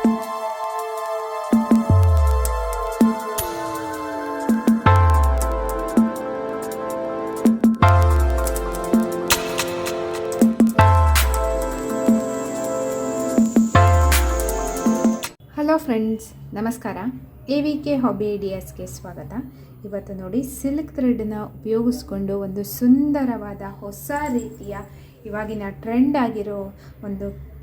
Hello friends ನಮಸ್ಕಾರ. A V K hobby ಐಡಿಯಾಸ್ಗೆ ಸ್ವಾಗತ. ಇವತ್ತು ನೋಡಿ ಸಿಲ್ಕ್ ಥ್ರೆಡ್ನ ಉಪಯೋಗಿಸ್ಕೊಂಡು ಒಂದು ಸುಂದರವಾದ ಹೊಸ ರೀತಿಯ ಇವಾಗಿನ ಟ್ರೆಂಡ್ ಆಗಿರೋ ಒಂದು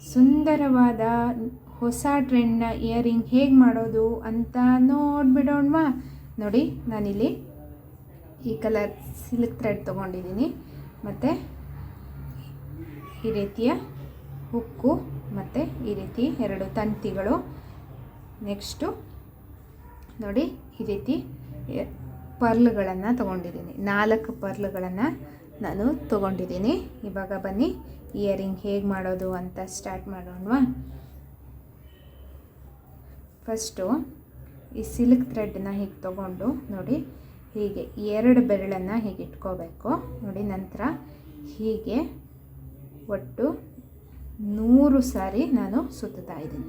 ಸುಂದರವಾದ ಹೊಸ ಟ್ರೆಂಡ್ನ ಇಯರಿಂಗ್ ಹೇಗೆ ಮಾಡೋದು ಅಂತ ನೋಡ್ಬಿಡೋಣವಾ? ನೋಡಿ, ನಾನಿಲ್ಲಿ ಈ ಕಲರ್ ಸಿಲ್ಕ್ ಥ್ರೆಡ್ ತೊಗೊಂಡಿದ್ದೀನಿ. ಮತ್ತು ಈ ರೀತಿಯ ಹುಕ್ಕು, ಮತ್ತು ಈ ರೀತಿ ಎರಡು ತಂತಿಗಳು. ನೆಕ್ಸ್ಟು ನೋಡಿ, ಈ ರೀತಿ ಪರ್ಲ್ಗಳನ್ನು ತೊಗೊಂಡಿದ್ದೀನಿ. ನಾಲ್ಕು ಪರ್ಲ್ಗಳನ್ನು ನಾನು ತೊಗೊಂಡಿದ್ದೀನಿ. ಇವಾಗ ಬನ್ನಿ ಇಯರಿಂಗ್ ಹೇಗೆ ಮಾಡೋದು ಅಂತ ಸ್ಟಾರ್ಟ್ ಮಾಡೋಣವಾ? ಫಸ್ಟು ಈ ಸಿಲ್ಕ್ ಥ್ರೆಡ್ನ ಹೀಗೆ ತೊಗೊಂಡು ನೋಡಿ, ಹೀಗೆ ಎರಡು ಬೆರಳನ್ನು ಹೀಗೆ ಇಟ್ಕೋಬೇಕು. ನೋಡಿ, ನಂತರ ಹೀಗೆ ಒಟ್ಟು ನೂರು ಸಾರಿ ನಾನು ಸುತ್ತುತ್ತಾ ಇದ್ದೀನಿ.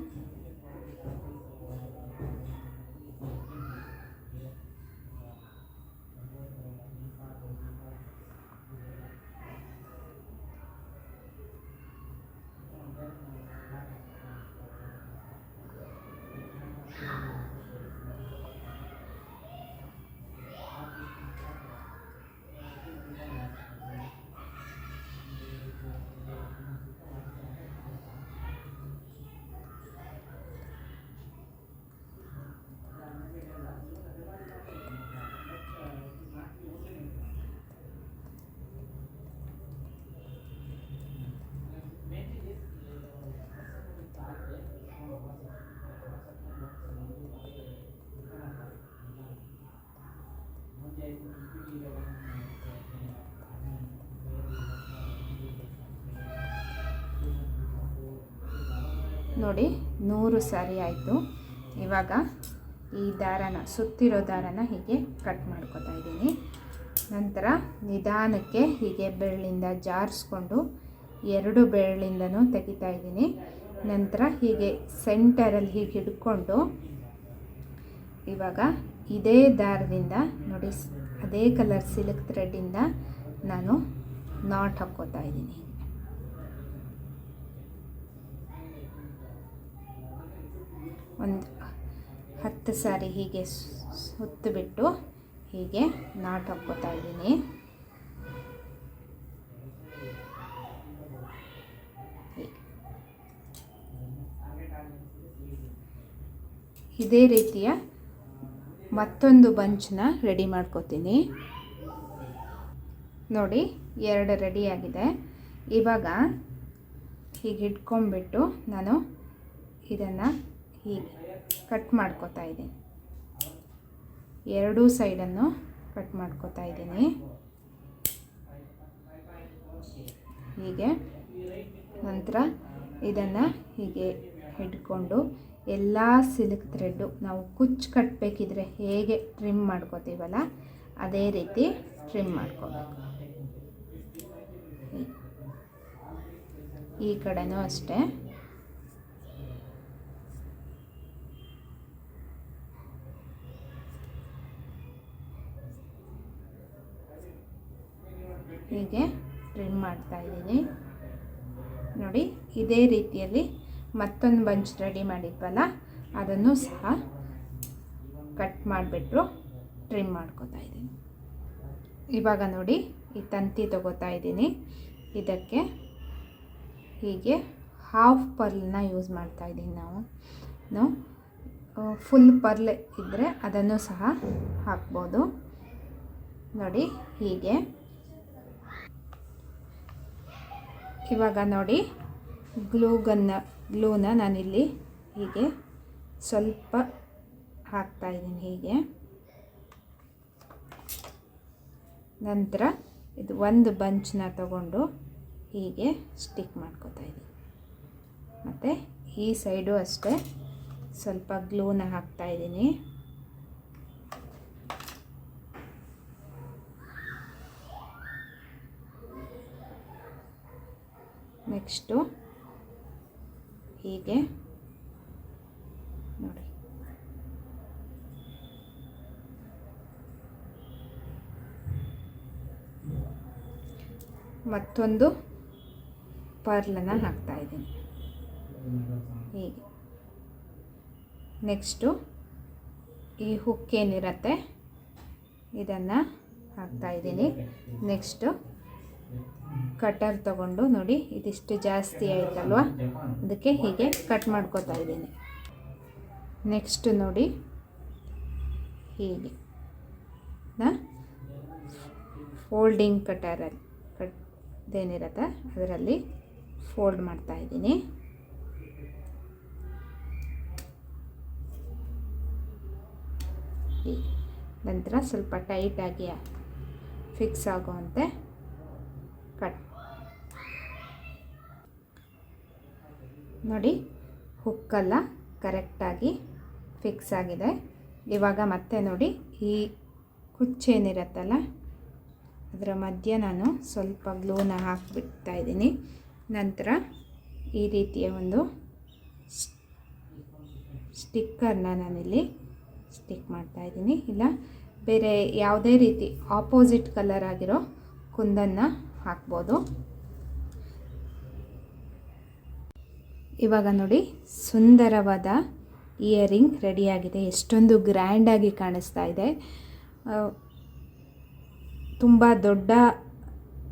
ನೋಡಿ, ನೂರು ಸಾರಿ ಆಯಿತು. ಇವಾಗ ಈ ದಾರನ, ಸುತ್ತಿರೋ ದಾರನ ಹೀಗೆ ಕಟ್ ಮಾಡ್ಕೊತಾ ಇದ್ದೀನಿ. ನಂತರ ನಿಧಾನಕ್ಕೆ ಹೀಗೆ ಬೆರಳಿಂದ ಜಾರಿಸ್ಕೊಂಡು ಎರಡು ಬೆರಳಿಂದನೂ ತೆಗಿತಾ ಇದ್ದೀನಿ. ನಂತರ ಹೀಗೆ ಸೆಂಟರಲ್ಲಿ ಹೀಗೆ ಹಿಡ್ಕೊಂಡು ಇವಾಗ ಇದೇ ದಾರದಿಂದ ನೋಡಿ, ಅದೇ ಕಲರ್ ಸಿಲ್ಕ್ ಥ್ರೆಡ್ಡಿಂದ ನಾನು ನಾಟ್ ಹಾಕ್ಕೋತಾ ಇದ್ದೀನಿ. ಒಂದು ಹತ್ತು ಸಾರಿ ಹೀಗೆ ಸುತ್ತಬಿಟ್ಟು ಹೀಗೆ ನಾಟ್ ಹಾಕ್ಕೋತಾ ಇದ್ದೀನಿ. ಇದೇ ರೀತಿಯ ಮತ್ತೊಂದು ಬಂಚನ್ನ ರೆಡಿ ಮಾಡ್ಕೋತೀನಿ. ನೋಡಿ, ಎರಡು ರೆಡಿಯಾಗಿದೆ ಇವಾಗ ಹೀಗೆ ಇಟ್ಕೊಂಬಿಟ್ಟು ನಾನು ಇದನ್ನು ಹೀಗೆ ಕಟ್ ಮಾಡ್ಕೋತಾ ಇದ್ದೀನಿ. ಎರಡೂ ಸೈಡನ್ನು ಕಟ್ ಮಾಡ್ಕೋತಾ ಇದ್ದೀನಿ. ಹೀಗೆ ನಂತರ ಇದನ್ನು ಹೀಗೆ ಹಿಡ್ಕೊಂಡು ಎಲ್ಲ ಸಿಲ್ಕ್ ಥ್ರೆಡ್ಡು ನಾವು ಕುಚ್ಚು ಕಟ್ಟಬೇಕಿದ್ರೆ ಹೇಗೆ ಟ್ರಿಮ್ ಮಾಡ್ಕೋತೀವಲ್ಲ, ಅದೇ ರೀತಿ ಟ್ರಿಮ್ ಮಾಡ್ಕೋಬೇಕು. ಈ ಕಡೆನೂ ಅಷ್ಟೇ. ಹೀಗೆ ಟ್ರಿಮ್ ಮಾಡ್ತಾ ಇದ್ದೀನಿ. ನೋಡಿ, ಇದೇ ರೀತಿಯಲ್ಲಿ ಮತ್ತೊಂದು ಬಂಚ್ ರೆಡಿ ಮಾಡಿದ್ವಲ್ಲ, ಅದನ್ನು ಸಹ ಕಟ್ ಮಾಡಿಬಿಟ್ಟು ಟ್ರಿಮ್ ಮಾಡ್ಕೋತಾ ಇದ್ದೀನಿ. ಇವಾಗ ನೋಡಿ, ಈ ತಂತಿ ತಗೋತಾ ಇದ್ದೀನಿ. ಇದಕ್ಕೆ ಹೀಗೆ ಹಾಫ್ ಪರ್ಲನ್ನ ಯೂಸ್ ಮಾಡ್ತಾ ಇದ್ದೀನಿ ನಾವು. ಫುಲ್ ಪರ್ಲ್ ಇದ್ದರೆ ಅದನ್ನು ಸಹ ಹಾಕ್ಬೋದು. ನೋಡಿ, ಹೀಗೆ. ಇವಾಗ ನೋಡಿ ಗ್ಲೂ ಗನ್ನ ಗ್ಲೂನ ನಾನಿಲ್ಲಿ ಹೀಗೆ ಸ್ವಲ್ಪ ಹಾಕ್ತಾ ಇದ್ದೀನಿ ಹೀಗೆ. ನಂತರ ಇದು ಒಂದು ಬಂಚನ್ನ ತಗೊಂಡು ಹೀಗೆ ಸ್ಟಿಕ್ ಮಾಡ್ಕೋತಾ ಇದ್ದೀನಿ. ಮತ್ತು ಈ ಸೈಡು ಅಷ್ಟೇ ಸ್ವಲ್ಪ ಗ್ಲೂನ ಹಾಕ್ತಾ ನೆಕ್ಸ್ಟು ಹೀಗೆ. ನೋಡಿ. ಮತ್ತೊಂದು ಪರ್ಲನ್ನು ಹಾಕ್ತಾ ಇದ್ದೀನಿ. ಹೀಗೆ. ನೆಕ್ಸ್ಟು ಈ ಹುಕ್ ಏನಿರತ್ತೆ ಇದನ್ನು ಹಾಕ್ತಾ ಇದ್ದೀನಿ. ನೆಕ್ಸ್ಟು ಕಟರ್ ತಗೊಂಡು ನೋಡಿ, ಇದಿಷ್ಟು ಜಾಸ್ತಿ ಆಯ್ತಲ್ವ? ಅದಕ್ಕೆ ಹೀಗೆ ಕಟ್ ಮಾಡ್ಕೋತಾ ಇದ್ದೀನಿ. ನೆಕ್ಸ್ಟ್ ನೋಡಿ, ಹೀಗೆ. ಫೋಲ್ಡಿಂಗ್ ಕಟರಲ್ಲಿ ಕಟ್ ಇದೇನಿರತ್ತೆ? ಅದರಲ್ಲಿ ಫೋಲ್ಡ್ ಮಾಡ್ತಾ ಇದ್ದೀನಿ. ನಂತರ ಸ್ವಲ್ಪ ಟೈಟಾಗಿ ಫಿಕ್ಸ್ ಆಗುವಂತೆ ಕಟ್ ನೋಡಿ, ಹುಕ್ಕೆಲ್ಲ, ಕರೆಕ್ಟಾಗಿ ಫಿಕ್ಸ್ ಆಗಿದೆ. ಇವಾಗ ಮತ್ತೆ ನೋಡಿ, ಈ ಕುಚ್ಚೇನಿರತ್ತಲ್ಲ, ಅದರ ಮಧ್ಯ ನಾನು ಸ್ವಲ್ಪ ಗ್ಲೂನ ಹಾಕಿಬಿಡ್ತಾ ಇದ್ದೀನಿ. ನಂತರ ಈ ರೀತಿಯ ಒಂದು ಸ್ಟಿಕ್ಕರ್ನ ನಾನಿಲ್ಲಿ ಸ್ಟಿಕ್ ಮಾಡ್ತಾ ಇದ್ದೀನಿ. ಇಲ್ಲ, ಬೇರೆ ಯಾವುದೇ ರೀತಿ ಆಪೋಸಿಟ್ ಕಲರ್ ಆಗಿರೋ ಕುಂದನ್ನು ಹಾಕ್ಬೋದು. ಇವಾಗ ನೋಡಿ ಸುಂದರವಾದ ಇಯರಿಂಗ್ ರೆಡಿಯಾಗಿದೆ. ಎಷ್ಟೊಂದು ಗ್ರ್ಯಾಂಡಾಗಿ ಕಾಣಿಸ್ತಾ ಇದೆ. ತುಂಬ ದೊಡ್ಡ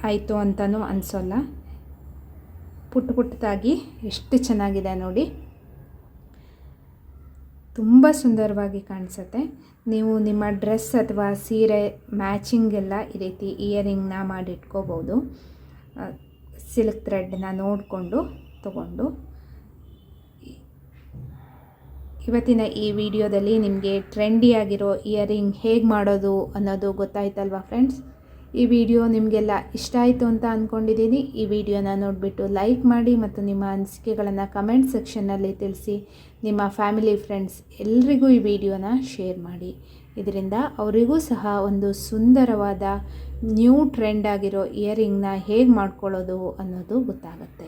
ಆಯಿತು ಅಂತಲೂ ಅನಿಸೋಲ್ಲ. ಪುಟ್ಟ ಪುಟ್ಟದಾಗಿ ಎಷ್ಟು ಚೆನ್ನಾಗಿದೆ ನೋಡಿ. ತುಂಬ ಸುಂದರವಾಗಿ ಕಾಣಿಸುತ್ತೆ. ನೀವು ನಿಮ್ಮ ಡ್ರೆಸ್ ಅಥವಾ ಸೀರೆ ಮ್ಯಾಚಿಂಗ್ ಎಲ್ಲ ಈ ರೀತಿ ಇಯರಿಂಗ್ನ ಮಾಡಿಟ್ಕೋಬೋದು ಸಿಲ್ಕ್ ಥ್ರೆಡ್ನ ನೋಡಿಕೊಂಡು ತಗೊಂಡು ಇವತ್ತಿನ ಈ ವಿಡಿಯೋದಲ್ಲಿ ನಿಮಗೆ ಟ್ರೆಂಡಿಯಾಗಿರೋ ಇಯರಿಂಗ್ ಹೇಗೆ ಮಾಡೋದು ಅನ್ನೋದು ಗೊತ್ತಾಯ್ತಲ್ವಾ ಫ್ರೆಂಡ್ಸ್ ಈ ವಿಡಿಯೋ ನಿಮಗೆಲ್ಲ ಇಷ್ಟ ಆಯಿತು ಅಂತ ಅಂದ್ಕೊಂಡಿದ್ದೀನಿ ಈ ವಿಡಿಯೋನ ನೋಡಿಬಿಟ್ಟು ಲೈಕ್ ಮಾಡಿ ಮತ್ತು ನಿಮ್ಮ ಅನಿಸಿಕೆಗಳನ್ನು ಕಮೆಂಟ್ ಸೆಕ್ಷನ್ನಲ್ಲಿ ತಿಳಿಸಿ. ನಿಮ್ಮ ಫ್ಯಾಮಿಲಿ ಫ್ರೆಂಡ್ಸ್ ಎಲ್ರಿಗೂ ಈ ವಿಡಿಯೋನ ಶೇರ್ ಮಾಡಿ. ಇದರಿಂದ ಅವರಿಗೂ ಸಹ ಒಂದು ಸುಂದರವಾದ ನ್ಯೂ ಟ್ರೆಂಡ್ ಆಗಿರೋ ಇಯರಿಂಗ್ನ ಹೇಗೆ ಮಾಡ್ಕೊಳ್ಳೋದು ಅನ್ನೋದು ಗೊತ್ತಾಗುತ್ತೆ.